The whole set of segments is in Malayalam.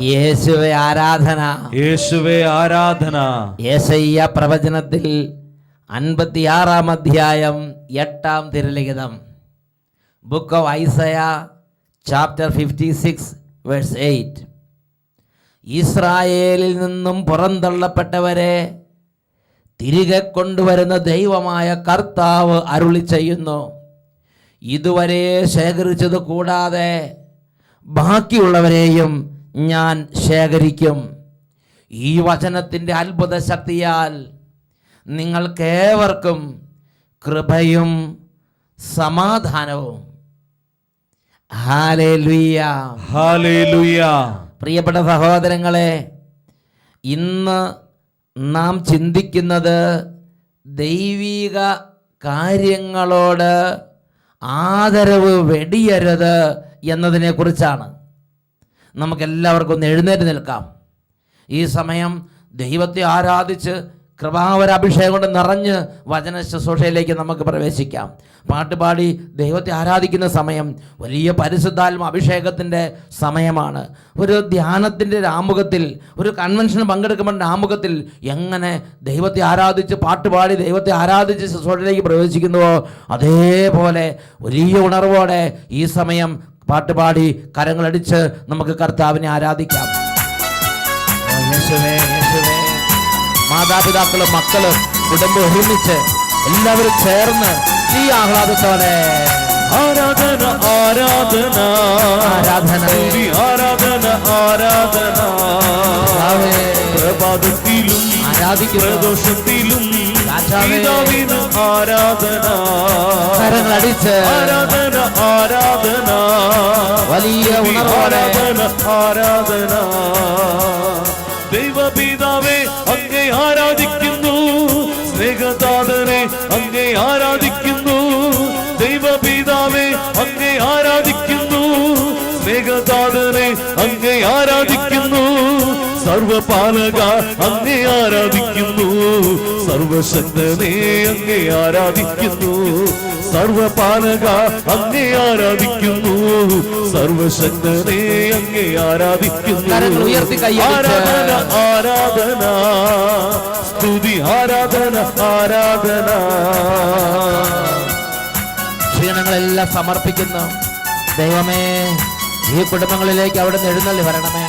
യേശുവെ ആരാധന. യേശുവേ ആരാധന. യേശയ്യ പ്രവചനത്തിൽ അൻപത്തിയാറാം അധ്യായം എട്ടാം തിരുലിഖിതം. Book of Isaiah chapter fifty six verse eight ഇസ്രായേലിൽ നിന്നും പുറന്തള്ളപ്പെട്ടവരെ തിരികെ കൊണ്ടുവരുന്ന ദൈവമായ കർത്താവ് അരുളി ചെയ്യുന്നു ഇതുവരെ ശേഖരിച്ചത് കൂടാതെ ബാക്കിയുള്ളവരെയും ഞാൻ ശേഖരിക്കും. ഈ വചനത്തിന്റെ അത്ഭുത ശക്തിയാൽ നിങ്ങൾക്കേവർക്കും കൃപയും സമാധാനവും. പ്രിയപ്പെട്ട സഹോദരങ്ങളെ ഇന്ന് നാം ചിന്തിക്കുന്നത് ദൈവിക കാര്യങ്ങളോട് ആദരവ് വെടിയരുത് എന്നതിനെക്കുറിച്ചാണ്. നമുക്കെല്ലാവർക്കും ഒന്ന് എഴുന്നേറ്റ് നിൽക്കാം. ഈ സമയം ദൈവത്തെ ആരാധിച്ച് കൃപാവരാഭിഷേകം കൊണ്ട് നിറഞ്ഞ് വചന ശുശ്രൂഷയിലേക്ക് നമുക്ക് പ്രവേശിക്കാം. പാട്ടുപാടി ദൈവത്തെ ആരാധിക്കുന്ന സമയം വലിയ പരിശുദ്ധാത്മ അഭിഷേകത്തിന്റെ സമയമാണ്. ഒരു ധ്യാനത്തിന്റെ ആമുഖത്തിൽ ഒരു കൺവെൻഷൻ പങ്കെടുക്കുമ്പോൾ ആമുഖത്തിൽ എങ്ങനെ ദൈവത്തെ ആരാധിച്ച് പാട്ടുപാടി ദൈവത്തെ ആരാധിച്ച് ശുശ്രൂഷയിലേക്ക് പ്രവേശിക്കുന്നുവോ അതേപോലെ വലിയ ഉണർവോടെ ഈ സമയം പാട്ടുപാടി കരങ്ങളടിച്ച് നമുക്ക് കർത്താവിനെ ആരാധിക്കാം. മാതാപിതാക്കളും മക്കളും കുടുംബം ഒരുമിച്ച് എല്ലാവരും ചേർന്ന് ഈ ആഹ്ലാദത്തോടെ ആരാധന ആരാധന. ആരാധന. ആരാധന ആരാധന. പ്രഭാതത്തിലും പ്രദോഷത്തിലും ആരാധന പിതാവിന് ആരാധന. ആരാധന ആരാധന. വലിയ ആരാധന ആരാധന. ദൈവപിതാവേ അങ്ങേ ആരാധിക്കുന്നു. സ്നേഹതാതനെ അങ്ങേ ആരാധിക്കുന്നു അങ്ങേ ആരാധിക്കുന്നു. സർവപാലക അങ്ങേ ആരാധിക്കുന്നു. സർവശക്തനെ അങ്ങേ ആരാധിക്കുന്നു. സർവപാലക അങ്ങേ ആരാധിക്കുന്നു. സർവശക്തനെ അങ്ങേ ആരാധിക്കുന്നു. ആരാധന ആരാധന. സ്തുതി ആരാധന ആരാധന. ക്ഷീണങ്ങളെല്ലാം സമർപ്പിക്കുന്ന. ദൈവമേ ഈ കുടുംബങ്ങളിലേക്ക് അവിടുന്ന് എഴുന്നള്ളി വരണമേ.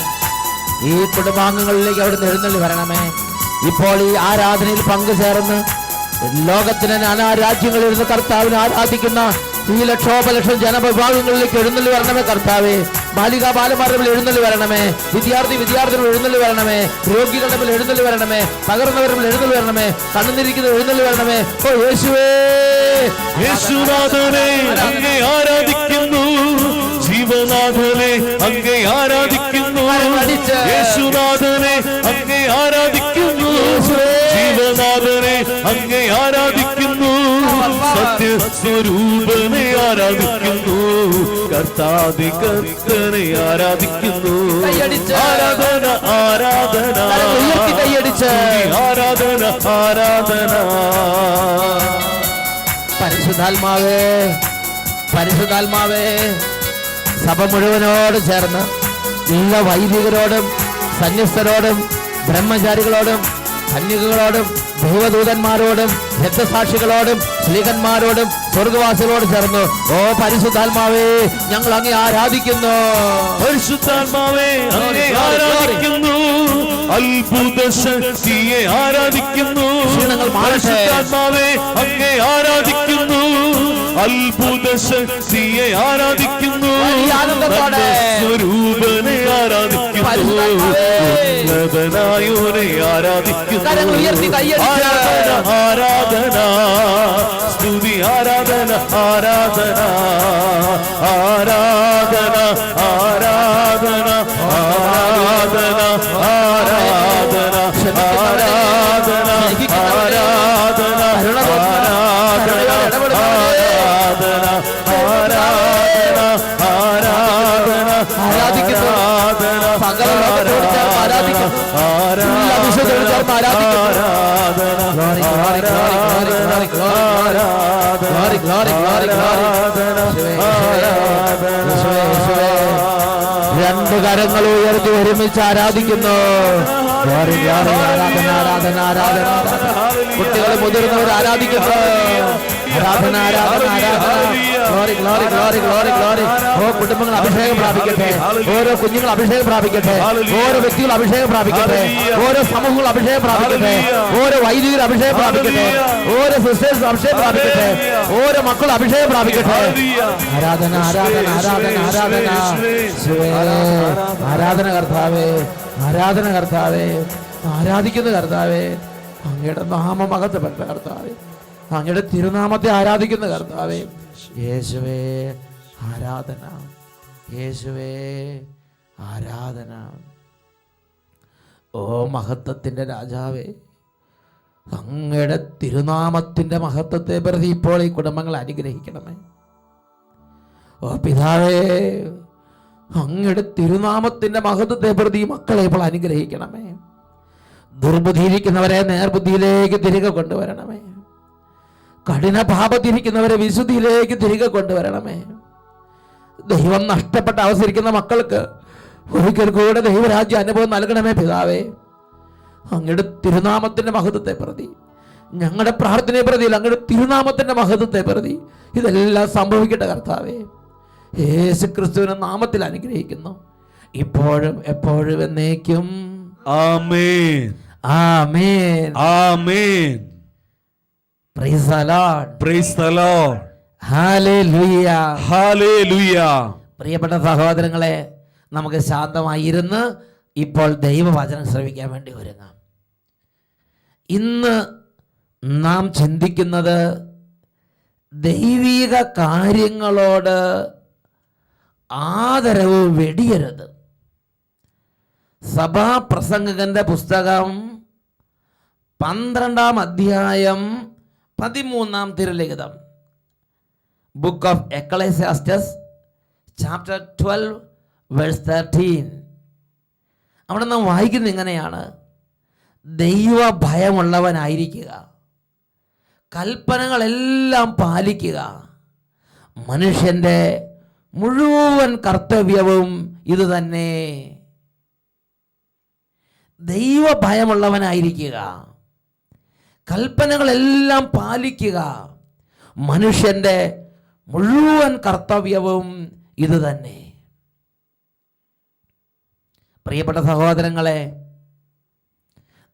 ഈ കുടുംബാംഗങ്ങളിലേക്ക് അവിടുന്ന് എഴുന്നള്ളി വരണമേ. ഇപ്പോൾ ഈ ആരാധനയിൽ പങ്കുചേർന്ന് ലോകത്തിന് നാനാ രാജ്യങ്ങളിൽ ഇരുന്ന് കർത്താവിനെ ആരാധിക്കുന്ന ഈ ലക്ഷോപലക്ഷം ജനവിഭാഗങ്ങളിലേക്ക് എഴുന്നള്ളി വരണമേ കർത്താവേ. ബാലിക ബാലമാരുടെ എഴുന്നള്ളി വരണമേ. വിദ്യാർത്ഥി വിദ്യാർത്ഥികൾ എഴുന്നള്ളി വരണമേ. രോഗികളുടെ മേൽ എഴുന്നള്ളി വരണമേ. തകർന്നവരുടെ മേൽ എഴുന്നള്ളി വരണമേ. കണ്ണുനിരിക്കുന്ന എഴുന്നള്ളി വരണമേ. ഓ യേശുവേ. യേശുനാഥനെ അങ്ങേ ആരാധിക്കുന്നു. ജീവനാഥനെ അങ്ങേ ആരാധിക്കുന്നു. യേശുനാഥനെ അങ്ങേ ആരാധിക്കുന്നു. ജീവനാഥനെ അങ്ങേ ആരാധിക്കുന്നു. സത്യസ്വരൂപനെ ആരാധിക്കുന്നു. കർത്താതി കർത്തനെ ആരാധിക്കുന്നു. ആരാധന ആരാധന. ആരാധന ആരാധന. പരിശുദ്ധാത്മാവേ പരിശുദ്ധാത്മാവേ. സഭ മുഴുവനോട് ചേർന്ന് എല്ലാ വൈദികരോടും സന്യസ്തരോടും ബ്രഹ്മചാരികളോടും കന്യകകളോടും ഭൂവദൂതന്മാരോടും രക്തസാക്ഷികളോടും സ്ത്രീകന്മാരോടും സ്വർഗവാസികളോട് ചേർന്നു ഓ പരിശുദ്ധാത്മാവേ ഞങ്ങൾ അങ്ങേ ആരാധിക്കുന്നു. പരിശുദ്ധാത്മാവേ അങ്ങേ ആരാധിക്കുന്നു. അത്ഭുത ശക്തിയെ ആരാധിക്കുന്നു. പരിശുദ്ധാത്മാവേ അങ്ങേ ആരാധിക്കുന്നു. അത്ഭുത ശക്തിയെ ആരാധിക്കുന്നു. സ്വരൂപനെ ആരാധിക്കുന്നുവനെ ആരാധിക്കുന്നു. ആരാധന. സ്തുതി ആരാധന ആരാധന. ആരാധന ആരാധന. glory, glory, glory. രണ്ട് കരങ്ങൾ ഉയർത്തി ഒരുമിച്ച് ആരാധിക്കുന്നു. ആരാധന ആരാധന ആരാധന കുട്ടികൾ മുതിർന്നവർ ആരാധിക്കുന്നു. ആരാധന ആരാധന ആരാധന. Glory glory glory glory glory ഓ കുടുംബങ്ങൾ അഭിഷേകം പ്രാപിക്കട്ടെ. ഓരോ കുഞ്ഞുങ്ങൾ അഭിഷേകം പ്രാപിക്കട്ടെ. ഓരോ വ്യക്തികൾ അഭിഷേകം പ്രാപിക്കട്ടെ. ഓരോ സമൂഹങ്ങൾ അഭിഷേകം പ്രാപിക്കട്ടെ. ഓരോ വൈദികർ അഭിഷേകം പ്രാപിക്കട്ടെ. ഓരോ സിസ്റ്റേഴ്സ് അഭിഷേകം പ്രാപിക്കട്ടെ. ഓരോ മക്കൾ അഭിഷേകം പ്രാപിക്കട്ടെ. ആരാധന ആരാധന ആരാധന ആരാധന. ആരാധന കർത്താവേ ആരാധന കർത്താവേ ആരാധിക്കുന്ന കർത്താവേ അങ്ങയുടെ നാമമകത്തപ്പെട്ട കർത്താവേ അങ്ങയുടെ തിരുനാമത്തെ ആരാധിക്കുന്ന കർത്താവേ യേശുവേ ആരാധന. യേശുവേ ആരാധന. ഓ മഹത്വത്തിന്റെ രാജാവേ അങ്ങയുടെ തിരുനാമത്തിന്റെ മഹത്വത്തെ പ്രതി ഇപ്പോൾ ഈ കുടുംബങ്ങൾ അനുഗ്രഹിക്കണമേ. ഓ പിതാവേ അങ്ങയുടെ തിരുനാമത്തിന്റെ മഹത്വത്തെ പ്രതി മക്കളെ ഇപ്പോൾ അനുഗ്രഹിക്കണമേ. ദുർബുദ്ധിയിരിക്കുന്നവരെ നേർബുദ്ധിയിലേക്ക് തിരികെ കൊണ്ടുവരണമേ. കഠിന പാപത്തിരിക്കുന്നവരെ വിശുദ്ധിയിലേക്ക് തിരികെ കൊണ്ടുവരണമേ. ദൈവം നഷ്ടപ്പെട്ട അവസരിക്കുന്ന മക്കൾക്ക് ഒരിക്കൽ കൂടെ ദൈവരാജ്യ അനുഭവം നൽകണമേ പിതാവേ. അങ്ങയുടെ തിരുനാമത്തിന്റെ മഹത്വത്തെ പ്രതി ഞങ്ങളുടെ പ്രാർത്ഥനയെ പ്രതി അങ്ങയുടെ തിരുനാമത്തിന്റെ മഹത്വത്തെ പ്രതി ഇതെല്ലാം സംഭവിക്കട്ടെ കർത്താവേ. യേശു ക്രിസ്തുവിനെ നാമത്തിൽ അനുഗ്രഹിക്കുന്നു. ഇപ്പോഴും എപ്പോഴും എന്നേക്കും. ആമേൻ. ആമേൻ. ആമേൻ. പ്രിയപ്പെട്ട സഹോദരങ്ങളെ നമുക്ക് ശാന്തമായി ഇരുന്ന് ഇപ്പോൾ ദൈവവചനം ശ്രമിക്കാൻ വേണ്ടി ഒരുങ്ങാം. ഇന്ന് നാം ചിന്തിക്കുന്നത് ദൈവിക കാര്യങ്ങളോട് ആദരവ് വെടിയരുത്. സഭാപ്രസംഗകന്റെ പുസ്തകം പന്ത്രണ്ടാം അധ്യായം പതിമൂന്നാം തിരുലിഖിതം. Book of Ecclesiastes chapter twelve verse thirteen അവിടെ നാം വായിക്കുന്നത് ഇങ്ങനെയാണ്. ദൈവ ഭയമുള്ളവനായിരിക്കുക കൽപ്പനകളെല്ലാം പാലിക്കുക. മനുഷ്യന്റെ മുഴുവൻ കർത്തവ്യവും ഇത് തന്നെ. ദൈവ ഭയമുള്ളവനായിരിക്കുക കൽപ്പനകളെല്ലാം പാലിക്കുക. മനുഷ്യന്റെ മുഴുവൻ കർത്തവ്യവും ഇത് തന്നെ. പ്രിയപ്പെട്ട സഹോദരങ്ങളെ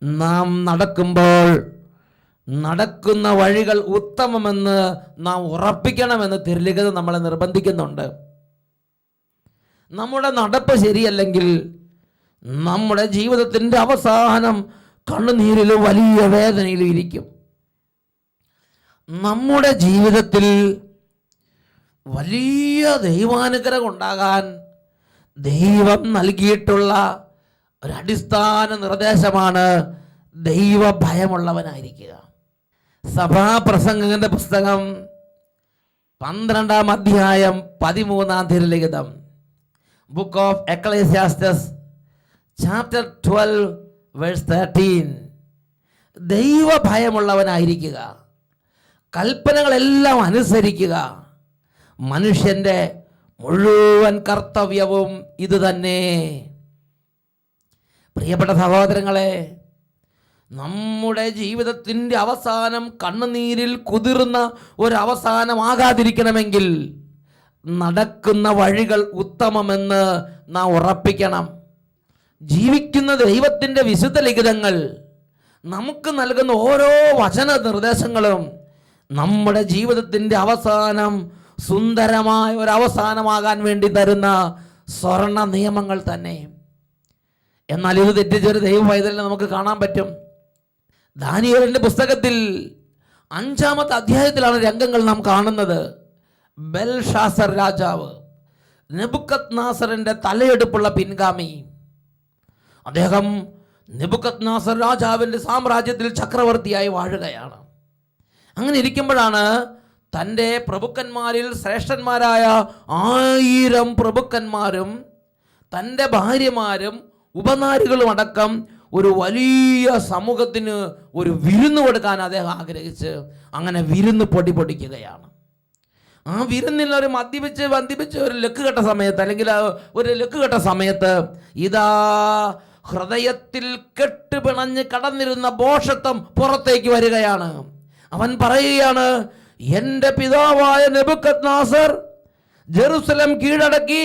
നാം നടക്കുമ്പോൾ നടക്കുന്ന വഴികൾ ഉത്തമമെന്ന് നാം ഉറപ്പിക്കണമെന്ന് തിരുലിഖിത നമ്മളെ നിർബന്ധിക്കുന്നുണ്ട്. നമ്മുടെ നടപ്പ് ശരിയല്ലെങ്കിൽ നമ്മുടെ ജീവിതത്തിന്റെ അവസാനം കണ്ണുനീരിലും വലിയ വേദനയിലും ഇരിക്കും. നമ്മുടെ ജീവിതത്തിൽ വലിയ ദൈവാനുഗ്രഹം ഉണ്ടാകാൻ ദൈവം നൽകിയിട്ടുള്ള ഒരടിസ്ഥാന നിർദ്ദേശമാണ് ദൈവ ഭയമുള്ളവനായിരിക്കുക സഭാപ്രസംഗത്തിന്റെ പുസ്തകം പന്ത്രണ്ടാം അധ്യായം പതിമൂന്നാം തിരുലിഖിതം book of Ecclesiastes chapter twelve verse thirteen ദൈവഭയമുള്ളവനായിരിക്കുക. കൽപ്പനകളെല്ലാം അനുസരിക്കുക. മനുഷ്യന്റെ മുഴുവൻ കർത്തവ്യവും ഇതുതന്നെ പ്രിയപ്പെട്ട സഹോദരങ്ങളെ നമ്മുടെ ജീവിതത്തിന്റെ അവസാനം കണ്ണുനീരിൽ കുതിർന്ന ഒരവസാനമാകാതിരിക്കണമെങ്കിൽ നടക്കുന്ന വഴികൾ ഉത്തമമെന്ന് നാം ഉറപ്പിക്കണം. ജീവിക്കുന്ന ദൈവത്തിന്റെ വിശുദ്ധ ലിഖിതങ്ങൾ നമുക്ക് നൽകുന്ന ഓരോ വചന നിർദ്ദേശങ്ങളും നമ്മുടെ ജീവിതത്തിന്റെ അവസാനം സുന്ദരമായ ഒരു അവസാനമാകാൻ വേണ്ടി തരുന്ന സ്വർണ നിയമങ്ങൾ തന്നെ. എന്നാൽ ഇത് തെറ്റിച്ചൊരു ദൈവ പൈതലിനെ നമുക്ക് കാണാൻ പറ്റും. ദാനിയലിന്റെ പുസ്തകത്തിൽ അഞ്ചാമത്തെ അധ്യായത്തിലാണ് രംഗങ്ങൾ നാം കാണുന്നത്. ബെൽഷാസർ രാജാവ് നെബുക്കത് നാസറിന്റെ തലയെടുപ്പുള്ള പിൻഗാമി. അദ്ദേഹം നെബുക്കത് നാസർ രാജാവിന്റെ സാമ്രാജ്യത്തിൽ ചക്രവർത്തിയായി വാഴുകയാണ്. അങ്ങനെ ഇരിക്കുമ്പോഴാണ് തന്റെ പ്രഭുക്കന്മാരിൽ ശ്രേഷ്ഠന്മാരായ ആയിരം പ്രഭുക്കന്മാരും തന്റെ ഭാര്യമാരും ഉപനാരികളും അടക്കം ഒരു വലിയ സമൂഹത്തിന് ഒരു വിരുന്ന് കൊടുക്കാൻ അദ്ദേഹം ആഗ്രഹിച്ച് അങ്ങനെ വിരുന്ന് പൊടി പൊടിക്കുകയാണ്. ആ വിരുന്നിൽ അവർ മദ്യപിച്ച് മദ്യപിച്ച് ഒരു ലക്ക് കെട്ട സമയത്ത് അല്ലെങ്കിൽ ഒരു ലക്ക് കെട്ട സമയത്ത് ഇതാ ഹൃദയത്തിൽ കെട്ടുപിണഞ്ഞ് കടന്നിരുന്ന ബോഷത്വം പുറത്തേക്ക് വരികയാണ്. അവൻ പറയുകയാണ് എന്റെ പിതാവായ നെബുക്കത് നാസർ ജെറുസലം കീഴടക്കി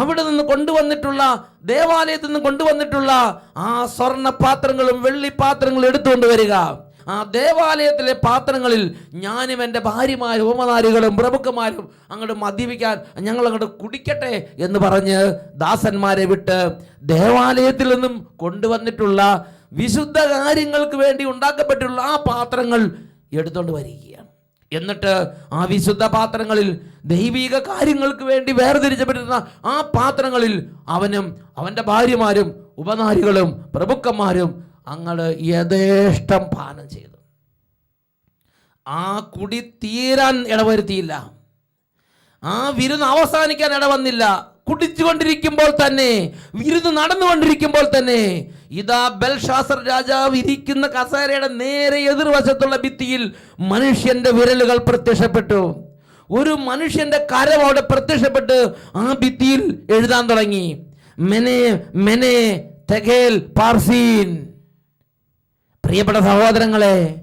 അവിടെ നിന്ന് കൊണ്ടുവന്നിട്ടുള്ള ദേവാലയത്തിൽ നിന്ന് കൊണ്ടുവന്നിട്ടുള്ള ആ സ്വർണ പാത്രങ്ങളും വെള്ളി പാത്രങ്ങളും എടുത്തുകൊണ്ട് വരിക. ആ ദേവാലയത്തിലെ പാത്രങ്ങളിൽ ഞാനും എന്റെ ഭാര്യമാരും ഉപമനാരികളും പ്രഭുക്കന്മാരും അങ്ങോട്ട് മദ്യപിക്കാൻ ഞങ്ങൾ അങ്ങോട്ട് കുടിക്കട്ടെ എന്ന് പറഞ്ഞ് ദാസന്മാരെ വിട്ട് ദേവാലയത്തിൽ നിന്നും കൊണ്ടുവന്നിട്ടുള്ള വിശുദ്ധ കാര്യങ്ങൾക്ക് വേണ്ടി ഉണ്ടാക്കപ്പെട്ടിട്ടുള്ള ആ പാത്രങ്ങൾ എടുത്തുകൊണ്ട് വരികയാണ്. എന്നിട്ട് ആ വിശുദ്ധ പാത്രങ്ങളിൽ ദൈവിക കാര്യങ്ങൾക്ക് വേണ്ടി വേർതിരിച്ചപ്പെട്ടിരുന്ന ആ പാത്രങ്ങളിൽ അവനും അവന്റെ ഭാര്യമാരും ഉപനാരികളും പ്രഭുക്കന്മാരും അങ്ങട് യഥേഷ്ടം പാനം ചെയ്തു. ആ കുടി തീരാൻ ഇടവരുത്തിയില്ല. ആ വിരുന്ന് അവസാനിക്കാൻ ഇടവന്നില്ല. കുടിച്ചുകൊണ്ടിരിക്കുമ്പോൾ തന്നെ വിരുന്ന് നടന്നുകൊണ്ടിരിക്കുമ്പോൾ തന്നെ ഇതാ ബൽഷാസർ രാജാവ് ഇരിക്കുന്ന കസേരയുടെ നേരെ എതിർവശത്തുള്ള ഭിത്തിയിൽ മനുഷ്യന്റെ വിരലുകൾ പ്രത്യക്ഷപ്പെട്ടു. ഒരു മനുഷ്യന്റെ കരം അവിടെ പ്രത്യക്ഷപ്പെട്ട് ആ ഭിത്തിയിൽ എഴുതാൻ തുടങ്ങി. മെനെ മെനെ തെഗേൽ പാർസീൻ. പ്രിയപ്പെട്ട സഹോദരങ്ങളെ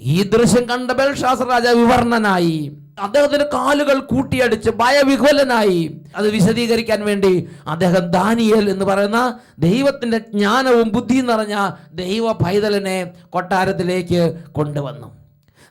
ഈ ദൃശ്യം കണ്ട ബൽഷാസർ രാജാവ് വിവർണനായി. അദ്ദേഹത്തിന്റെ കാലുകൾ കൂട്ടിയടിച്ച് ഭയവിഹ്വലനായി. അത് വിശദീകരിക്കാൻ വേണ്ടി അദ്ദേഹം ദാനിയൽ എന്ന് പറയുന്ന ദൈവത്തിന്റെ ജ്ഞാനവും ബുദ്ധിയും നിറഞ്ഞ ദൈവ പൈതലിനെ കൊട്ടാരത്തിലേക്ക് കൊണ്ടുവന്നു.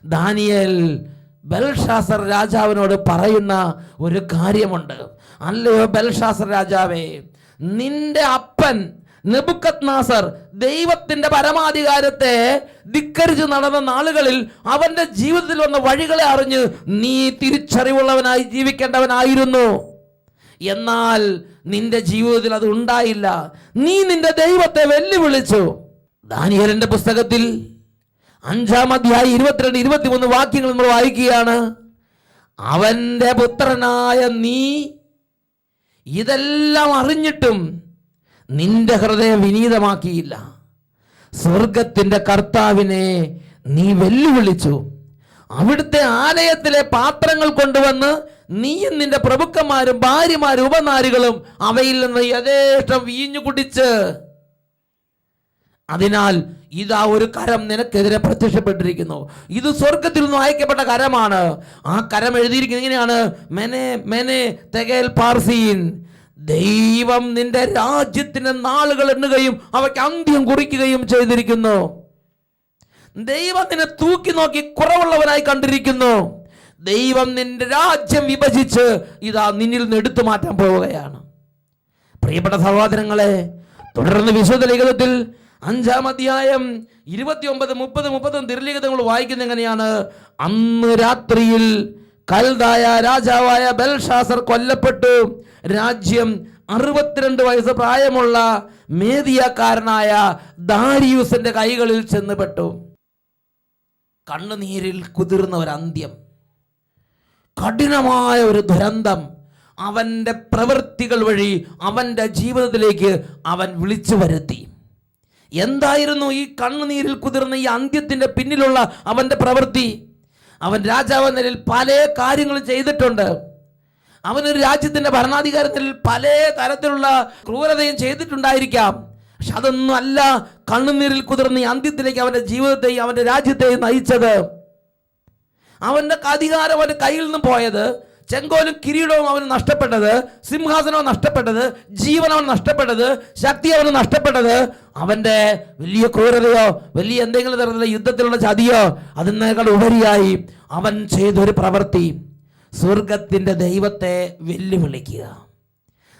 ദാനിയൽ ബൽഷാസർ രാജാവിനോട് പറയുന്ന ഒരു കാര്യമുണ്ട്. അല്ലയോ ബൽഷാസർ രാജാവേ നിന്റെ അപ്പൻ നെബുക്കത് നാസർ ദൈവത്തിന്റെ പരമാധികാരത്തെ ധിക്കരിച്ച് നടന്ന നാളുകളിൽ അവന്റെ ജീവിതത്തിൽ വന്ന വഴികളെ അറിഞ്ഞ് നീ തിരിച്ചറിവുള്ളവനായി ജീവിക്കേണ്ടവനായിരുന്നു. എന്നാൽ നിന്റെ ജീവിതത്തിൽ അത് ഉണ്ടായില്ല. നീ നിന്റെ ദൈവത്തെ വെല്ലുവിളിച്ചു. ദാനിയലിന്റെ പുസ്തകത്തിൽ അഞ്ചാം അധ്യായം ഇരുപത്തിരണ്ട് ഇരുപത്തിമൂന്ന് വാക്യങ്ങൾ നമ്മൾ വായിക്കുകയാണ്. അവന്റെ പുത്രനായ നീ ഇതെല്ലാം അറിഞ്ഞിട്ടും നിന്റെ ഹൃദയം വിനീതമാക്കിയില്ല. സ്വർഗത്തിന്റെ കർത്താവിനെ നീ വെല്ലുവിളിച്ചു. അവിടുത്തെ ആലയത്തിലെ പാത്രങ്ങൾ കൊണ്ടുവന്ന് നീയും നിന്റെ പ്രഭുക്കന്മാരും ഭാര്യമാരും ഉപനാരികളും അവയിൽ നിന്ന് യഥേഷ്ടം വീഞ്ഞു കുടിച്ച്. അതിനാൽ ഇതാ ഒരു കരം നിനക്കെതിരെ പ്രത്യക്ഷപ്പെട്ടിരിക്കുന്നു. ഇത് സ്വർഗത്തിൽ നിന്ന് അയക്കപ്പെട്ട കരമാണ്. ആ കരം എഴുതിയിരിക്കുന്നത് ഇങ്ങനെയാണ്. മെനെ മെനെ തെകേൽ പാർസീൻ. ദൈവം നിന്റെ രാജ്യത്തിന് നാളുകൾ എണ്ണുകയും അവയ്ക്ക് അന്ത്യം കുറിക്കുകയും ചെയ്തിരിക്കുന്നു. ദൈവം നിന്നെ തൂക്കി നോക്കി കുറവുള്ളവനായി കണ്ടിരിക്കുന്നു. ദൈവം നിന്റെ രാജ്യം വിഭജിച്ച് ഇതാ നിന്നിൽ നിന്ന് എടുത്തു മാറ്റാൻ പോവുകയാണ്. പ്രിയപ്പെട്ട സഹോദരങ്ങളെ തുടർന്ന് വിശുദ്ധ ലിഖിതത്തിൽ അഞ്ചാം അധ്യായം ഇരുപത്തിയൊമ്പത് മുപ്പത് മുപ്പതും തിരുലിഖിതങ്ങൾ വായിക്കുന്ന എങ്ങനെയാണ്? അന്ന് രാത്രിയിൽ കൽതായ രാജാവായ ബൽഷാസർ കൊല്ലപ്പെട്ടു. രാജ്യം അറുപത്തിരണ്ട് വയസ്സ് പ്രായമുള്ള മേദിയക്കാരനായ ദാരിയൂസിന്റെ കൈകളിൽ ചെന്നുപെട്ടു. കണ്ണുനീരിൽ കുതിർന്ന ഒരു അന്ത്യം. കഠിനമായ ഒരു ദുരന്തം. അവന്റെ പ്രവൃത്തികൾ വഴി അവന്റെ ജീവിതത്തിലേക്ക് അവൻ വിളിച്ചു വരുത്തി. എന്തായിരുന്നു ഈ കണ്ണുനീരിൽ കുതിർന്ന ഈ അന്ത്യത്തിന്റെ പിന്നിലുള്ള അവന്റെ പ്രവൃത്തി? അവൻ രാജാവ് നിലയിൽ പല കാര്യങ്ങളും ചെയ്തിട്ടുണ്ട്. അവനൊരു രാജ്യത്തിന്റെ ഭരണാധികാരത്തിൽ പല തരത്തിലുള്ള ക്രൂരതയും ചെയ്തിട്ടുണ്ടായിരിക്കാം. പക്ഷെ അതൊന്നും അല്ല. കണ്ണുനീരിൽ കുതിർന്ന് അന്ത്യത്തിലേക്ക് അവന്റെ ജീവിതത്തെയും അവന്റെ രാജ്യത്തെയും നയിച്ചത്. അവന്റെ അധികാരം അവന്റെ കയ്യിൽ നിന്ന് പോയത് ചെങ്കോലും കിരീടവും അവന് നഷ്ടപ്പെട്ടത് സിംഹാസനവും നഷ്ടപ്പെട്ടത് ജീവൻ അവൻ നഷ്ടപ്പെട്ടത് ശക്തി അവന് നഷ്ടപ്പെട്ടത് അവന്റെ വലിയ ക്രൂരതയോ വലിയ എന്തെങ്കിലും തരത്തിലുള്ള യുദ്ധത്തിലുള്ള ചതിയോ അതിനേക്കാൾ ഉപരിയായി അവൻ ചെയ്തൊരു പ്രവൃത്തി. സ്വർഗത്തിന്റെ ദൈവത്തെ വെല്ലുവിളിക്കുക.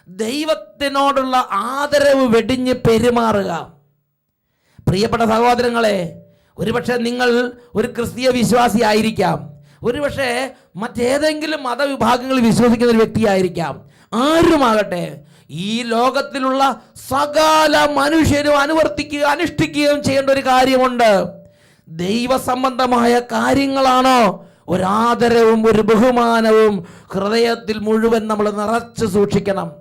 ദൈവത്തിനോടുള്ള ആദരവ് വെടിഞ്ഞ് പെരുമാറുക. പ്രിയപ്പെട്ട സഹോദരങ്ങളെ ഒരുപക്ഷെ നിങ്ങൾ ഒരു ക്രിസ്തീയ വിശ്വാസി ആയിരിക്കാം. ഒരുപക്ഷെ മറ്റേതെങ്കിലും മതവിഭാഗങ്ങളിൽ വിശ്വസിക്കുന്ന ഒരു വ്യക്തിയായിരിക്കാം. ആരുമാകട്ടെ ഈ ലോകത്തിലുള്ള സകല മനുഷ്യരും അനുവർത്തിക്കുക അനുഷ്ഠിക്കുകയും ചെയ്യേണ്ട ഒരു കാര്യമുണ്ട്. ദൈവസംബന്ധമായ കാര്യങ്ങളാണോ ഒരാദരവും ഒരു ബഹുമാനവും ഹൃദയത്തിൽ മുഴുവൻ നമ്മൾ നിറച്ച് സൂക്ഷിക്കണം.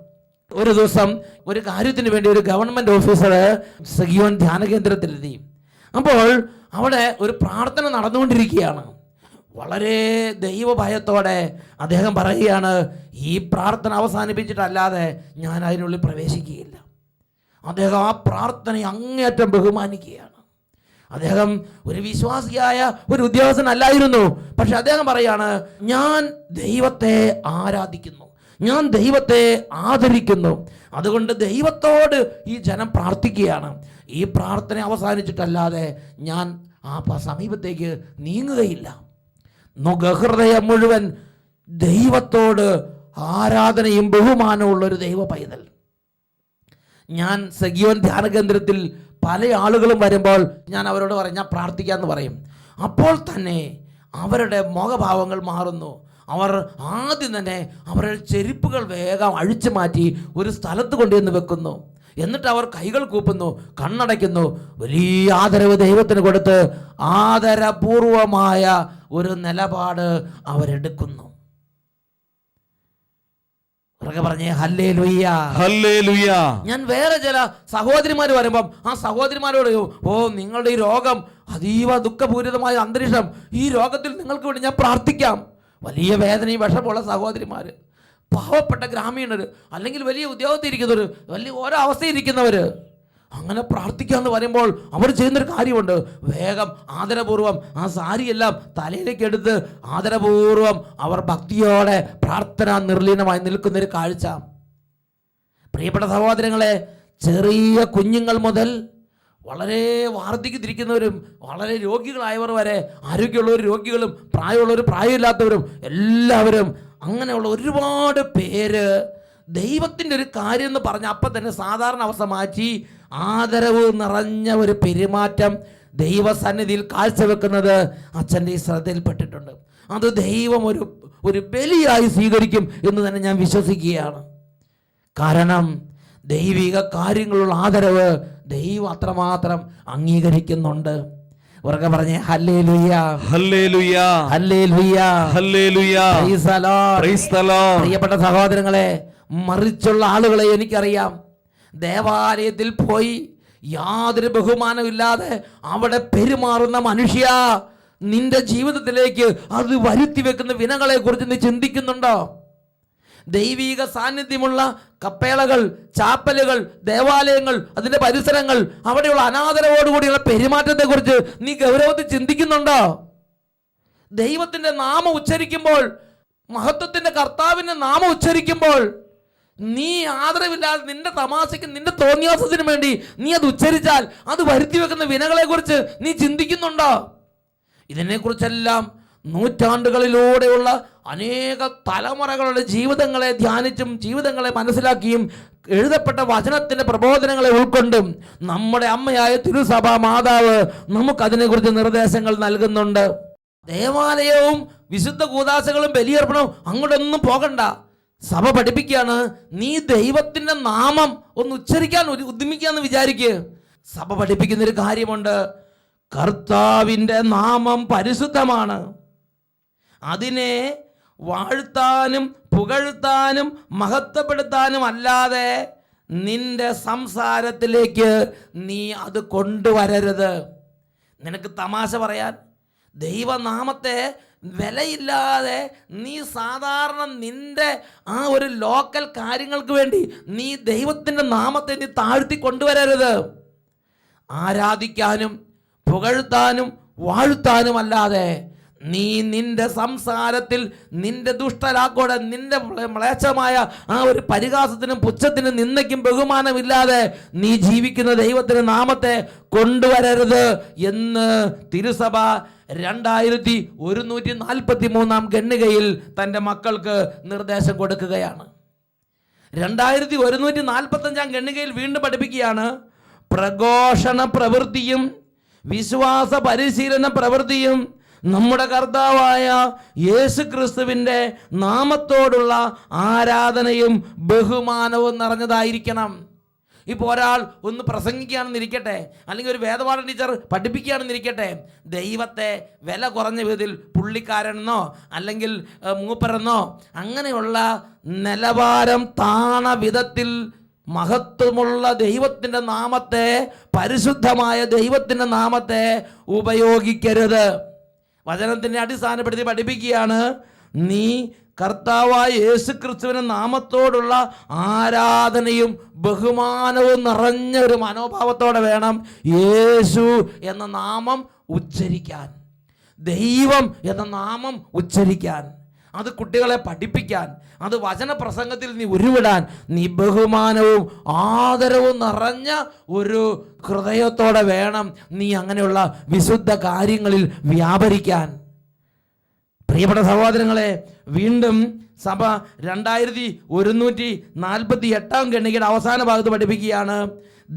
ഒരു ദിവസം ഒരു കാര്യത്തിന് വേണ്ടി ഒരു ഗവൺമെന്റ് ഓഫീസർ സഖിയോൻ ധ്യാന കേന്ദ്രത്തിലെത്തി. അപ്പോൾ അവിടെ ഒരു പ്രാർത്ഥന നടന്നുകൊണ്ടിരിക്കുകയാണ്. വളരെ ദൈവഭയത്തോടെ അദ്ദേഹം പറയുകയാണ് ഈ പ്രാർത്ഥന അവസാനിപ്പിച്ചിട്ടല്ലാതെ ഞാൻ അതിനുള്ളിൽ പ്രവേശിക്കുകയില്ല. അദ്ദേഹം ആ പ്രാർത്ഥനയെ അങ്ങേയറ്റം ബഹുമാനിക്കുകയാണ്. അദ്ദേഹം ഒരു വിശ്വാസിയായ ഒരു ഉദ്യോഗസ്ഥനല്ലായിരുന്നു. പക്ഷെ അദ്ദേഹം പറയാണ് ഞാൻ ദൈവത്തെ ആരാധിക്കുന്നു. ഞാൻ ദൈവത്തെ ആദരിക്കുന്നു. അതുകൊണ്ട് ദൈവത്തോട് ഈ ജനം പ്രാർത്ഥിക്കുകയാണ്. ഈ പ്രാർത്ഥന അവസാനിച്ചിട്ടല്ലാതെ ഞാൻ ആ സമീപത്തേക്ക് നീങ്ങുകയില്ല. നുഗഹൃദയം മുഴുവൻ ദൈവത്തോട് ആരാധനയും ബഹുമാനവും ഉള്ള ഒരു ദൈവ പൈതൽ. ഞാൻ സഖിയോൻ ധ്യാന കേന്ദ്രത്തിൽ പല ആളുകളും വരുമ്പോൾ ഞാൻ അവരോട് പറയും ഞാൻ പ്രാർത്ഥിക്കാമെന്ന് പറയും. അപ്പോൾ തന്നെ അവരുടെ മുഖഭാവങ്ങൾ മാറുന്നു. അവർ ആദ്യം തന്നെ അവരുടെ ചെരുപ്പുകൾ വേഗം അഴിച്ചു മാറ്റി ഒരു സ്ഥലത്ത് കൊണ്ടുവന്ന് വെക്കുന്നു. എന്നിട്ട് അവർ കൈകൾ കൂപ്പുന്നു കണ്ണടയ്ക്കുന്നു. വലിയ ആദരവ് ദൈവത്തിന് കൊടുത്ത് ആദരപൂർവമായ ഒരു നിലപാട് അവരെടുക്കുന്നു. ഞാൻ വേറെ ചില സഹോദരിമാർ വരുമ്പം ആ സഹോദരിമാരോട് ഓ നിങ്ങളുടെ ഈ രോഗം അതീവ ദുഃഖപൂരിതമായ അന്തരീക്ഷം. ഈ രോഗത്തിൽ നിങ്ങൾക്ക് വേണ്ടി ഞാൻ പ്രാർത്ഥിക്കാം. വലിയ വേദനയും വിഷമുള്ള സഹോദരിമാര്. പാവപ്പെട്ട ഗ്രാമീണർ അല്ലെങ്കിൽ വലിയ ഉദ്യോഗത്തിൽ ഇരിക്കുന്നവർ വലിയ ഓരോ അവസ്ഥയിൽ ഇരിക്കുന്നവർ അങ്ങനെ പ്രാർത്ഥിക്കാന്ന് പറയുമ്പോൾ അവർ ചെയ്യുന്നൊരു കാര്യമുണ്ട്. വേഗം ആദരപൂർവം ആ സാരിയെല്ലാം തലയിലേക്ക് എടുത്ത് ആദരപൂർവം അവർ ഭക്തിയോടെ പ്രാർത്ഥന നിർലീനമായി നിൽക്കുന്നൊരു കാഴ്ച. പ്രിയപ്പെട്ട സഹോദരങ്ങളെ ചെറിയ കുഞ്ഞുങ്ങൾ മുതൽ വളരെ വാർദ്ധക്യത്തിരിക്കുന്നവരും വളരെ രോഗികളായവർ വരെ ആരോഗ്യമുള്ളവർ രോഗികളും പ്രായമുള്ളവർ പ്രായമില്ലാത്തവരും എല്ലാവരും അങ്ങനെയുള്ള ഒരുപാട് പേര് ദൈവത്തിന്റെ ഒരു കാര്യം എന്ന് പറഞ്ഞ അപ്പം തന്നെ സാധാരണ അവസ്ഥ മാറ്റി ആദരവ് നിറഞ്ഞ ഒരു പെരുമാറ്റം ദൈവസന്നിധിയിൽ കാഴ്ചവെക്കുന്നത് അച്ഛന്റെ ഈ ശ്രദ്ധയിൽപ്പെട്ടിട്ടുണ്ട്. അത് ദൈവം ഒരു ഒരു ബലിയായി സ്വീകരിക്കും എന്ന് തന്നെ ഞാൻ വിശ്വസിക്കുകയാണ്. കാരണം ദൈവിക കാര്യങ്ങളുള്ള ആദരവ് ദൈവം അത്രമാത്രം അംഗീകരിക്കുന്നുണ്ട്. ഉറക്കെ പറഞ്ഞേ ഹല്ലേ ലുയ്യ ഹല്ലേ ലുയ്യ ഹല്ലേ പ്രൈസ് ദ ലോർഡ് പ്രിയപ്പെട്ട സഹോദരങ്ങളെ മറിച്ചുള്ള ആളുകളെ എനിക്കറിയാം. ദേവാലയത്തിൽ പോയി യാതൊരു ബഹുമാനമില്ലാതെ അവിടെ പെരുമാറുന്ന മനുഷ്യ നിന്റെ ജീവിതത്തിലേക്ക് അത് വരുത്തി വെക്കുന്ന വിനകളെ കുറിച്ച് നീ ചിന്തിക്കുന്നുണ്ടോ? ദൈവീക സാന്നിധ്യമുള്ള കപ്പേളകൾ ചാപ്പലുകൾ ദേവാലയങ്ങൾ അതിന്റെ പരിസരങ്ങൾ അവിടെയുള്ള അനാദരവോടുകൂടിയുള്ള പെരുമാറ്റത്തെക്കുറിച്ച് നീ ഗൗരവത്തിൽ ചിന്തിക്കുന്നുണ്ടോ? ദൈവത്തിന്റെ നാമം ഉച്ചരിക്കുമ്പോൾ മഹത്വത്തിന്റെ കർത്താവിന്റെ നാമം ഉച്ചരിക്കുമ്പോൾ നീ ആദരവില്ലാതെ നിന്റെ തമാശയ്ക്ക് നിന്റെ തോന്നിയാസത്തിനു വേണ്ടി നീ അത് ഉച്ചരിച്ചാൽ അത് വരുത്തി വെക്കുന്ന വിനകളെ കുറിച്ച് നീ ചിന്തിക്കുന്നുണ്ടോ? ഇതിനെക്കുറിച്ചെല്ലാം നൂറ്റാണ്ടുകളിലൂടെയുള്ള അനേക തലമുറകളുടെ ജീവിതങ്ങളെ ധ്യാനിച്ചും ജീവിതങ്ങളെ മനസ്സിലാക്കിയും എഴുതപ്പെട്ട വചനത്തിന്റെ പ്രബോധനങ്ങളെ ഉൾക്കൊണ്ടും നമ്മുടെ അമ്മയായ തിരുസഭ മാതാവ് നമുക്കതിനെക്കുറിച്ച് നിർദ്ദേശങ്ങൾ നൽകുന്നുണ്ട്. ദേവാലയവും വിശുദ്ധ കൂതാശകളും ബലിയർപ്പണവും അങ്ങോട്ടൊന്നും പോകണ്ട. സഭ പഠിപ്പിക്കുകയാണ്. നീ ദൈവത്തിന്റെ നാമം ഒന്ന് ഉച്ചരിക്കാൻ ഒരു ഉദ്യമിക്കാന്ന് വിചാരിക്കുക സഭ പഠിപ്പിക്കുന്നൊരു കാര്യമുണ്ട്. കർത്താവിന്റെ നാമം പരിശുദ്ധമാണ്. അതിനെ വാഴ്ത്താനും പുകഴ്ത്താനും മഹത്വപ്പെടുത്താനും അല്ലാതെ നിന്റെ സംസാരത്തിലേക്ക് നീ അത് കൊണ്ടുവരരുത്. നിനക്ക് തമാശ പറയാൻ ദൈവനാമത്തെ വിലയില്ലാതെ നീ സാധാരണ നിന്റെ ആ ഒരു ലോക്കൽ കാര്യങ്ങൾക്ക് വേണ്ടി നീ ദൈവത്തിന്റെ നാമത്തെ നീ താഴ്ത്തി കൊണ്ടുവരരുത്. ആരാധിക്കാനും പുകഴ്ത്താനും വാഴ്ത്താനും അല്ലാതെ നീ നിന്റെ സംസാരത്തിൽ നിന്റെ ദുഷ്ടലാക്കോടെ നിന്റെ മ്ലേച്ഛമായ ആ ഒരു പരിഹാസത്തിനും പുച്ഛത്തിനും നിന്നയ്ക്കും ബഹുമാനമില്ലാതെ നീ ജീവിക്കുന്ന ദൈവത്തിന് നാമത്തെ കൊണ്ടുവരരുത് എന്ന് തിരുസഭ രണ്ടായിരത്തി ഒരുന്നൂറ്റി നാൽപ്പത്തി മൂന്നാം ഗണ്ണികയിൽ തന്റെ മക്കൾക്ക് നിർദ്ദേശം കൊടുക്കുകയാണ്. രണ്ടായിരത്തി ഒരുന്നൂറ്റി നാൽപ്പത്തഞ്ചാം ഗണ്ണികയിൽ വീണ്ടും പഠിപ്പിക്കുകയാണ്. പ്രഘോഷണ പ്രവൃത്തിയും വിശ്വാസ പരിശീലന പ്രവൃത്തിയും നമ്മുടെ കർത്താവായ യേശു ക്രിസ്തുവിന്റെ നാമത്തോടുള്ള ആരാധനയും ബഹുമാനവും നിറഞ്ഞതായിരിക്കണം. ഇപ്പോൾ ഒരാൾ ഒന്ന് പ്രസംഗിക്കുകയാണെന്നിരിക്കട്ടെ അല്ലെങ്കിൽ ഒരു വേദപാഠ ടീച്ചർ പഠിപ്പിക്കുകയാണെന്നിരിക്കട്ടെ ദൈവത്തെ വില കുറഞ്ഞ വിധത്തിൽ പുള്ളിക്കാരനെന്നോ അല്ലെങ്കിൽ മൂപ്പരെന്നോ അങ്ങനെയുള്ള നിലവാരം താണ വിധത്തിൽ മഹത്വമുള്ള ദൈവത്തിന്റെ നാമത്തെ പരിശുദ്ധമായ ദൈവത്തിന്റെ നാമത്തെ ഉപയോഗിക്കരുത്. വചനത്തിനെ അടിസ്ഥാനപ്പെടുത്തി പഠിപ്പിക്കുകയാണ്. നീ കർത്താവായ യേശു ക്രിസ്തുവിന്റെ നാമത്തോടുള്ള ആരാധനയും ബഹുമാനവും നിറഞ്ഞ ഒരു മനോഭാവത്തോടെ വേണം യേശു എന്ന നാമം ഉച്ചരിക്കാൻ. ദൈവം എന്ന നാമം ഉച്ചരിക്കാൻ. അത് കുട്ടികളെ പഠിപ്പിക്കാൻ അത് വചന പ്രസംഗത്തിൽ നീ ഉരുവിടാൻ നീ ബഹുമാനവും ആദരവും നിറഞ്ഞ ഒരു ഹൃദയത്തോടെ വേണം നീ അങ്ങനെയുള്ള വിശുദ്ധ കാര്യങ്ങളിൽ വ്യാപരിക്കാൻ. പ്രിയപ്പെട്ട സഹോദരങ്ങളെ വീണ്ടും സഭ രണ്ടായിരത്തി ഒരുന്നൂറ്റി നാൽപ്പത്തി എട്ടാം ഗണ്ണികയുടെ അവസാന ഭാഗത്ത് പഠിപ്പിക്കുകയാണ്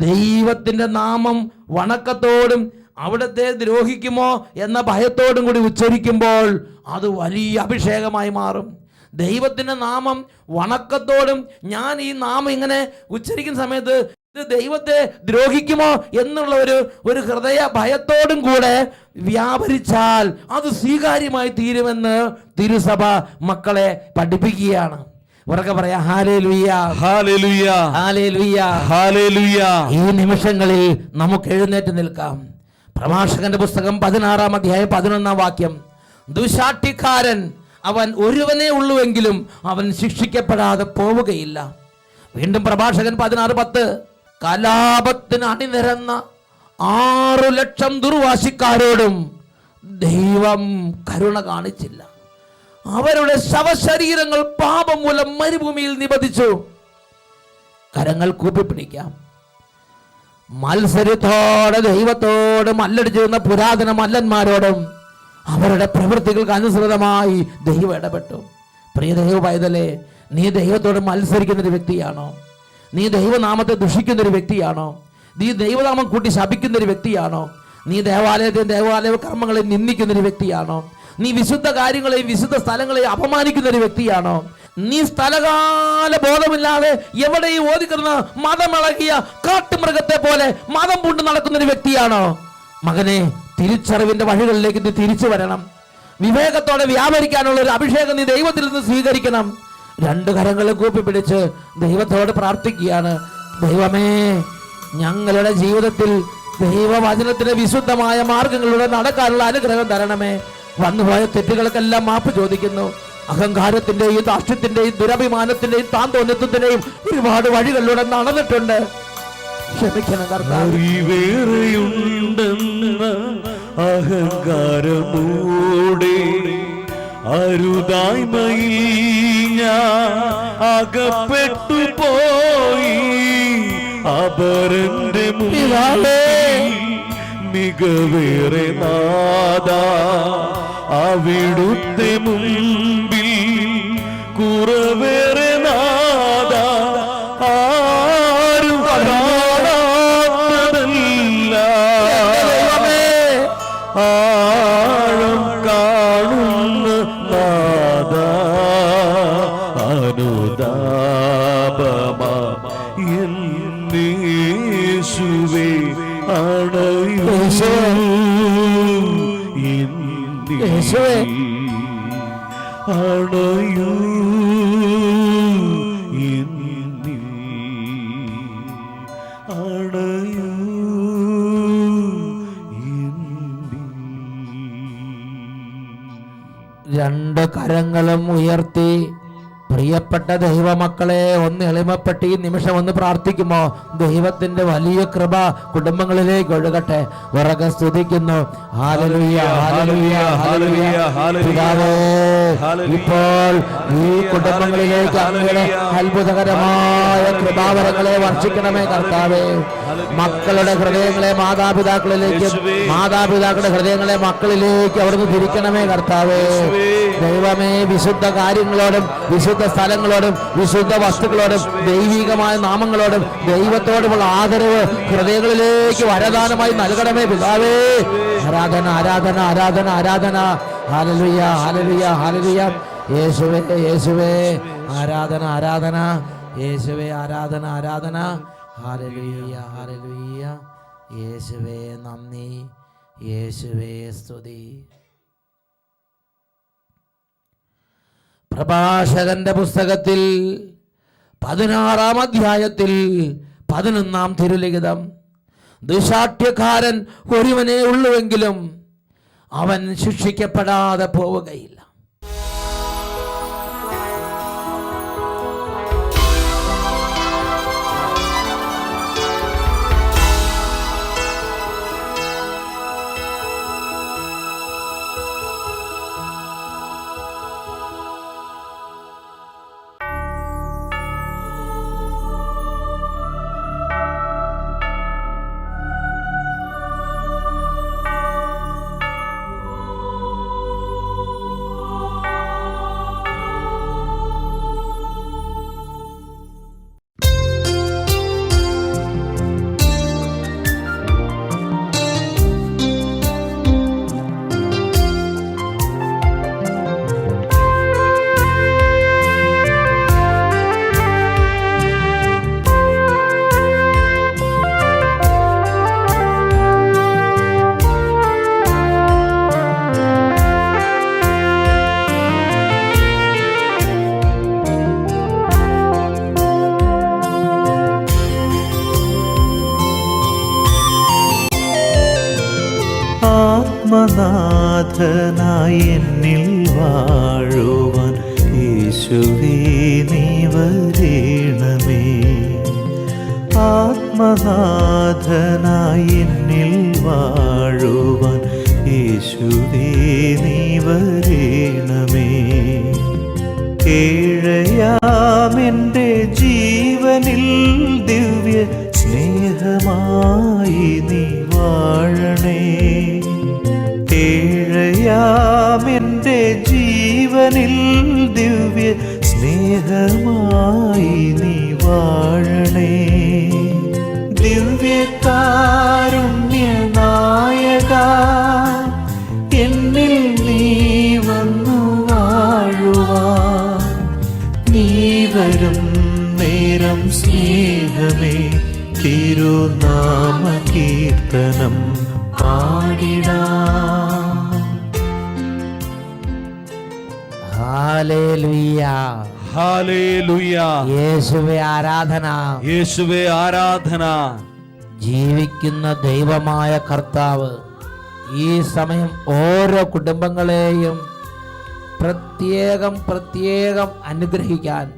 ദൈവത്തിന്റെ നാമം വണക്കത്തോടും അവിടുത്തെ ദ്രോഹിക്കുമോ എന്ന ഭയത്തോടും കൂടി ഉച്ചരിക്കുമ്പോൾ അത് വലിയ അഭിഷേകമായി മാറും. ദൈവത്തിന്റെ നാമം വണക്കത്തോടും ഞാൻ ഈ നാമം ഇങ്ങനെ ഉച്ചരിക്കുന്ന സമയത്ത് ഇത് ദൈവത്തെ ദ്രോഹിക്കുമോ എന്നുള്ള ഒരു ഒരു ഹൃദയ ഭയത്തോടും കൂടെ വ്യാപരിച്ചാൽ അത് സ്വീകാര്യമായി തീരുമെന്ന് തിരുസഭ മക്കളെ പഠിപ്പിക്കുകയാണ്. ഉറക്കെ പറയാ ഈ നിമിഷങ്ങളിൽ നമുക്ക് എഴുന്നേറ്റ് നിൽക്കാം. പ്രഭാഷകന്റെ പുസ്തകം പതിനാറാം അധ്യായം പതിനൊന്നാം വാക്യം. ദുശാഠ്യക്കാരൻ അവൻ ഒരുവനേ ഉള്ളുവെങ്കിലും അവൻ ശിക്ഷിക്കപ്പെടാതെ പോവുകയില്ല. വീണ്ടും പ്രഭാഷകൻ പതിനാറ് പത്ത്. കലാപത്തിന് അണിനിരന്ന ആറു ലക്ഷം ദുർവാശിക്കാരോടും ദൈവം കരുണ കാണിച്ചില്ല. അവരുടെ ശവശരീരങ്ങൾ പാപം മൂലം മരുഭൂമിയിൽ നിബന്ധിച്ചു കരങ്ങൾ കൂപ്പിപ്പിടിക്കാം. മത്സരത്തോടെ ദൈവത്തോട് മല്ലടിച്ചു നിന്ന പുരാതന മല്ലന്മാരോടും അവരുടെ പ്രവൃത്തികൾക്ക് അനുസൃതമായി ദൈവം ഇടപെട്ടു. പ്രിയ ദൈവ പൈതലേ നീ ദൈവത്തോട് മത്സരിക്കുന്നൊരു വ്യക്തിയാണോ? നീ ദൈവനാമത്തെ ദുഷിക്കുന്നൊരു വ്യക്തിയാണോ? നീ ദൈവനാമം കൂട്ടി ശപിക്കുന്നൊരു വ്യക്തിയാണോ? നീ ദേവാലയത്തെ ദേവാലയ കർമ്മങ്ങളെ നിന്ദിക്കുന്നൊരു വ്യക്തിയാണോ? നീ വിശുദ്ധ കാര്യങ്ങളെയും വിശുദ്ധ സ്ഥലങ്ങളെയും അപമാനിക്കുന്ന ഒരു വ്യക്തിയാണോ? നീ സ്ഥലകാല ബോധമില്ലാതെ എവിടെയും ഓതിക്കുന്ന മതമിളകിയ കാട്ടുമൃഗത്തെ പോലെ മതം പൂണ്ട് നടക്കുന്ന ഒരു വ്യക്തിയാണോ? മകനെ തിരിച്ചറിവിന്റെ വഴികളിലേക്ക് നീ തിരിച്ചു വരണം. വിവേകത്തോടെ വ്യാപരിക്കാനുള്ള ഒരു അഭിഷേകം നീ ദൈവത്തിൽ നിന്ന് സ്വീകരിക്കണം. രണ്ട് കരങ്ങളും കൂപ്പി പിടിച്ച് ദൈവത്തോട് പ്രാർത്ഥിക്കുകയാണ്. ദൈവമേ ഞങ്ങളുടെ ജീവിതത്തിൽ ദൈവവചനത്തിന് വിശുദ്ധമായ മാർഗങ്ങളിലൂടെ നടക്കാനുള്ള അനുഗ്രഹം തരണമേ. വന്നുപോയ തെറ്റുകൾക്കെല്ലാം മാപ്പ് ചോദിക്കുന്നു. അഹങ്കാരത്തിന്റെയും ദാഷ്ട്യത്തിന്റെയും ദുരഭിമാനത്തിന്റെയും താന്തോന്നത്തിന്റെയും ഒരുപാട് വഴികളിലൂടെ നടന്നിട്ടുണ്ട്. ക്ഷമിക്കണം അഹങ്കാരമൂടെ അരുതായ്മയിൽ ഞാൻ അകപ്പെട്ടു പോയി അപരന്റെ പിതാവേ. മികവേറെ നാദ. അവിടുത്തെ മുമ്പിൽ குறவே കരങ്ങളും ഉയർത്തി പ്രിയപ്പെട്ട ദൈവമക്കളെ ഒന്ന് എളിമപ്പെട്ട് ഈ നിമിഷം ഒന്ന് പ്രാർത്ഥിക്കുമോ? ദൈവത്തിന്റെ വലിയ കൃപ കുടുംബങ്ങളിലേക്ക് ഒഴുകട്ടെ. ഉറകെ സ്തുതിക്കുന്നു. ഇപ്പോൾ ഈ കുടുംബങ്ങളിലേക്ക് അങ്ങയുടെ അത്ഭുതകരമായ കൃപാവരങ്ങളെ വർഷിക്കണമേ കർത്താവേ. മക്കളുടെ ഹൃദയങ്ങളെ മാതാപിതാക്കളിലേക്ക് മാതാപിതാക്കളുടെ ഹൃദയങ്ങളെ മക്കളിലേക്ക് അവിടുന്ന് തിരിക്കണമേ കർത്താവേ. ദൈവമേ വിശുദ്ധ കാര്യങ്ങളോടും വിശുദ്ധ സ്ഥലങ്ങളോടും വിശുദ്ധ വസ്തുക്കളോടും ദൈവികമായ നാമങ്ങളോടും ദൈവത്തോടുമുള്ള ആദരവ് ഹൃദയങ്ങളിലേക്ക് വരദാനമായി നൽകണമേ പിതാവേ. ആരാധന ആരാധന ആരാധന ആരാധന. ഹാലലുയ ഹാലലുയ ഹാലലുയ യേശുവേ യേശുവേ. ആരാധന ആരാധന. യേശുവേ ആരാധന ആരാധന. ഹാലലുയ ഹാലലുയ യേശുവേ നന്ദി. യേശുവേ സ്തുതി. പ്രഭാഷകന്റെ പുസ്തകത്തിൽ പതിനാറാം അധ്യായത്തിൽ പതിനൊന്നാം തിരുലിഖിതം. ദുശാഠ്യക്കാരൻ ഒരുവനേ ഉള്ളുവെങ്കിലും അവൻ ശിക്ഷിക്കപ്പെടാതെ പോവുകയില്ല. സ്നേഹമായി നീ വാഴണേ. ഏഴയാമെന്റെ ജീവനിൽ ദിവ്യ സ്നേഹമായി നീ വാഴണേ തിരുനാമ കീർത്തനം പാടിടാം യേശുവെ ആരാധന. യേശുവേ ആരാധന. ജീവിക്കുന്ന ദൈവമായ കർത്താവ് ഈ സമയം ഓരോ കുടുംബങ്ങളെയും പ്രത്യേകം പ്രത്യേകം അനുഗ്രഹിക്കാൻ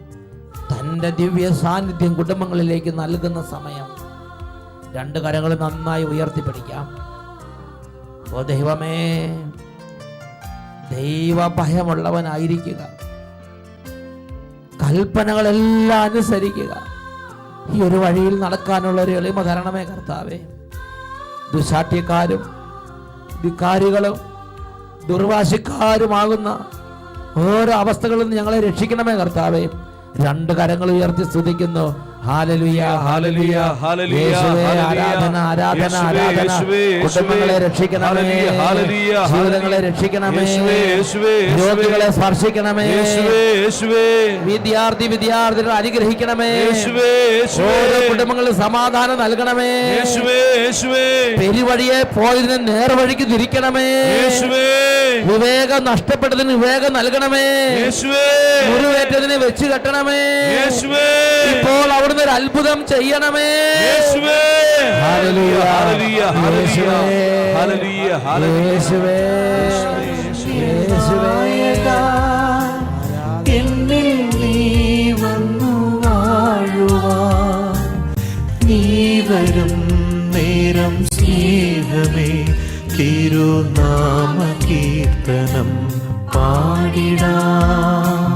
തന്റെ ദിവ്യ സാന്നിധ്യം കുടുംബങ്ങളിലേക്ക് നൽകുന്ന സമയം. രണ്ട് കരങ്ങൾ നന്നായി ഉയർത്തിപ്പിടിക്കാം. ഓ ദൈവമേ ദൈവഭയമുള്ളവനായിരിക്കുക. കൽപ്പനകളെല്ലാം അനുസരിക്കുക. ഈ ഒരു വഴിയിൽ നടക്കാനുള്ള ഒരു എളിമ തരണമേ കർത്താവേ. ദുശാഠ്യക്കാരും ധിക്കാരികളും ദുർവാശിക്കാരുമാകുന്ന ഓരോ അവസ്ഥകളിൽ നിന്ന് ഞങ്ങളെ രക്ഷിക്കണമേ കർത്താവേ. രണ്ട് കരങ്ങൾ ഉയർത്തി സ്തുതിക്കുന്നു. ആരാധന ആരാധന ആരാധന. കുടുംബങ്ങളെ രക്ഷിക്കണമേ. ജീവിതങ്ങളെ രക്ഷിക്കണമേ. രോഗികളെ സ്പർശിക്കണമേ. വിദ്യാർത്ഥി വിദ്യാർത്ഥികളെ അനുഗ്രഹിക്കണമേ. ഓരോ കുടുംബങ്ങളിൽ സമാധാനം നൽകണമേ. പെരുവഴിയെ പോയതിന് നേർവഴിക്ക് തിരിക്കണമേ. യേശുവേ. വിവേകം നഷ്ടപ്പെട്ടതിന് വിവേകം നൽകണമേ. മുറിവേറ്റതിനെ വെച്ച് കെട്ടണമേ. ഇപ്പോൾ അവിടുന്ന് ഒരു അത്ഭുതം ചെയ്യണമേ യേശുവേ ഹല്ലേലൂയ. ഹല്ലേലൂയ, ഹല്ലേലൂയ, യേശുവേ. ഹല്ലേലൂയ, ഹല്ലേലൂയ. യേശുവേ യേശുവേ എന്നിൽ നീ വന്നു നീ വരും നേരം സ്നേഹമേ തിരുനാമ കീർത്തനം പാടിടാം